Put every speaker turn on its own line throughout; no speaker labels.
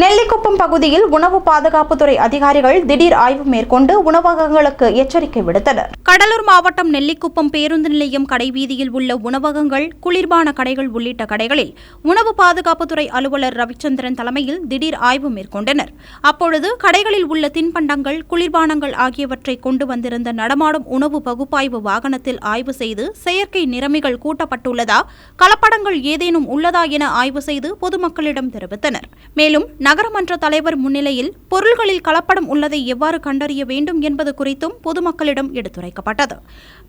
நெல்லிக்குப்பம் பகுதியில் உணவு பாதுகாப்புத்துறை அதிகாரிகள் திடீர் ஆய்வு மேற்கொண்டு உணவகங்களுக்கு எச்சரிக்கை விடுத்தனர்.
கடலூர் மாவட்டம் நெல்லிக்குப்பம் பேருந்து நிலையம் கடைவீதியில் உள்ள உணவகங்கள் குளிர்பான கடைகள் உள்ளிட்ட கடைகளில் உணவு பாதுகாப்புத்துறை அலுவலர் ரவிச்சந்திரன் தலைமையில் திடீர் ஆய்வு மேற்கொண்டனர். அப்பொழுது கடைகளில் உள்ள தின்பண்டங்கள் குளிர்பானங்கள் ஆகியவற்றை கொண்டு வந்திருந்த நடமாடும் உணவு பகுப்பாய்வு வாகனத்தில் ஆய்வு செய்து செயற்கை நிறமிகள் கூட்டப்பட்டுள்ளதா கலப்படங்கள் ஏதேனும் உள்ளதா என ஆய்வு செய்து பொதுமக்களிடம் தெரிவித்தனர். மேலும் நகரமன்ற தலைவர் முன்னிலையில் பொருள்களில் கலப்படம் உள்ளதை எவ்வாறு கண்டறிய வேண்டும் என்பது குறித்தும் பொதுமக்களிடம் எடுத்துரைக்கப்பட்டது.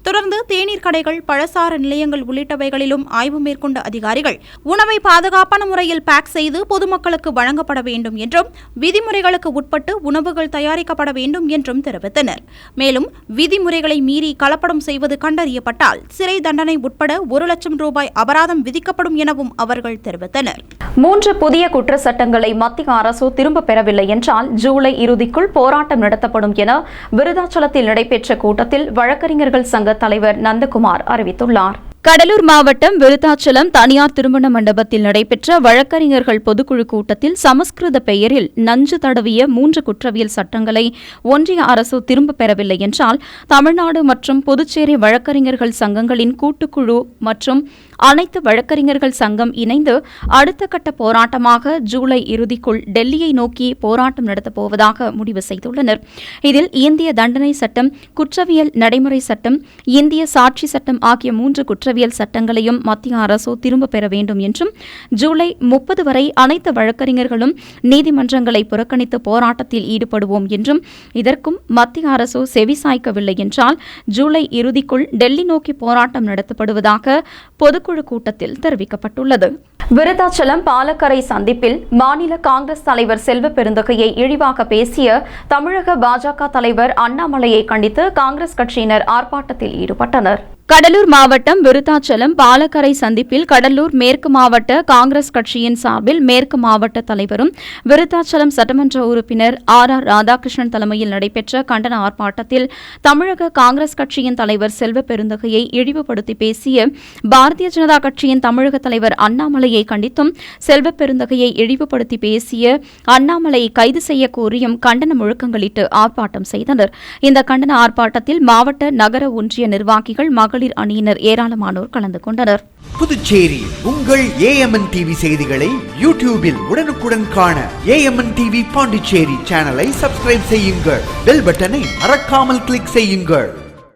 தொடர்ந்து தேநீர் கடைகள் பழசார நிலையங்கள் உள்ளிட்டவைகளிலும் ஆய்வு மேற்கொண்ட அதிகாரிகள் உணவை பாதுகாப்பான முறையில் பேக் செய்து பொதுமக்களுக்கு வழங்கப்பட வேண்டும் என்றும் விதிமுறைகளுக்கு உட்பட்டு உணவுகள் தயாரிக்கப்பட வேண்டும் என்றும் தெரிவித்தனர். மேலும் விதிமுறைகளை மீறி கலப்படம் செய்வது கண்டறியப்பட்டால் சிறை தண்டனை உட்பட ஒரு லட்சம் ரூபாய் அபராதம் விதிக்கப்படும் எனவும் அவர்கள் தெரிவித்தனர்.
மூன்று புதிய குற்ற சட்டங்களை மத்திய அரசு திரும்ப பெறவில்லை என்றால் ஜூலை இறுதிக்குள் போராட்டம் நடத்தப்படும் என விருதாச்சலத்தில் நடைபெற்ற கூட்டத்தில் வழக்கறிஞர்கள் சங்க தலைவர் நந்தகுமார் அறிவித்துள்ளார்.
கடலூர் மாவட்டம் விருத்தாச்சலம் தனியார் திருமண மண்டபத்தில் நடைபெற்ற வழக்கறிஞர்கள் பொதுக்குழு கூட்டத்தில் சமஸ்கிருத பெயரில் நஞ்சு தடவிய மூன்று குற்றவியல் சட்டங்களை ஒன்றிய அரசு திரும்பப் பெறவில்லை என்றால் தமிழ்நாடு மற்றும் புதுச்சேரி வழக்கறிஞர்கள் சங்கங்களின் கூட்டுக்குழு மற்றும் அனைத்து வழக்கறிஞர்கள் சங்கம் இணைந்து அடுத்த கட்ட போராட்டமாக ஜூலை இறுதிக்குள் டெல்லியை நோக்கி போராட்டம் நடத்தப் போவதாக முடிவு செய்துள்ளனர். இதில் இந்திய தண்டனை சட்டம் குற்றவியல் நடைமுறை சட்டம் இந்திய சாட்சி சட்டம் ஆகிய மூன்று குற்றவியல் குற்றவியல் சட்டங்களையும் மத்திய அரசு திரும்பப் பெற வேண்டும் என்றும் ஜூலை முப்பது வரை அனைத்து வழக்கறிஞர்களும் நீதிமன்றங்களை புறக்கணித்து போராட்டத்தில் ஈடுபடுவோம் என்றும் இதற்கும் மத்திய அரசு செவிசாய்க்கவில்லை என்றால் ஜூலை இறுதிக்குள் டெல்லி நோக்கி போராட்டம் நடத்தப்படுவதாக பொதுக்குழு கூட்டத்தில் தெரிவிக்கப்பட்டுள்ளது.
விருதாச்சலம் பாலக்கரை சந்திப்பில் மாநில காங்கிரஸ் தலைவர் செல்வ பெருந்தகையை இழிவாக பேசிய தமிழக பாஜக தலைவர் அண்ணாமலையை கண்டித்து காங்கிரஸ் கட்சியினர் ஆர்ப்பாட்டத்தில் ஈடுபட்டனர்.
கடலூர் மாவட்டம் விருத்தாச்சலம் பாலக்கரை சந்திப்பில் கடலூர் மேற்கு மாவட்ட காங்கிரஸ் கட்சியின் சார்பில் மேற்கு மாவட்ட தலைவரும் விருத்தாச்சலம் சட்டமன்ற உறுப்பினர் ஆர் ஆர் ராதாகிருஷ்ணன் தலைமையில் நடைபெற்ற கண்டன ஆர்ப்பாட்டத்தில் தமிழக காங்கிரஸ் கட்சியின் தலைவர் செல்வ பெருந்தகையை இழிவுபடுத்தி பேசிய பாரதிய ஜனதா கட்சியின் தமிழக தலைவர் அண்ணாமலையை கண்டித்தும் செல்வ பெருந்தகையை இழிவுபடுத்தி பேசிய அண்ணாமலை கைது செய்ய கோரியும் கண்டன முழக்கங்களிட்டு ஆர்ப்பாட்டம் செய்தனர். இந்த கண்டன ஆர்ப்பாட்டத்தில் மாவட்ட நகர ஒன்றிய நிர்வாகிகள் மகளிர் அணியினர் ஏராளமானோர் கலந்து கொண்டனர்.
புதுச்சேரி உங்கள் ஏஎம்என் டிவி செய்திகளை யூடியூபில் உடனுக்குடன் காண ஏஎம்என் டிவி பாண்டிச்சேரி சேனலை சப்ஸ்கிரைப் செய்யுங்கள். பெல் பட்டனை மறக்காமல் கிளிக் செய்யுங்கள்.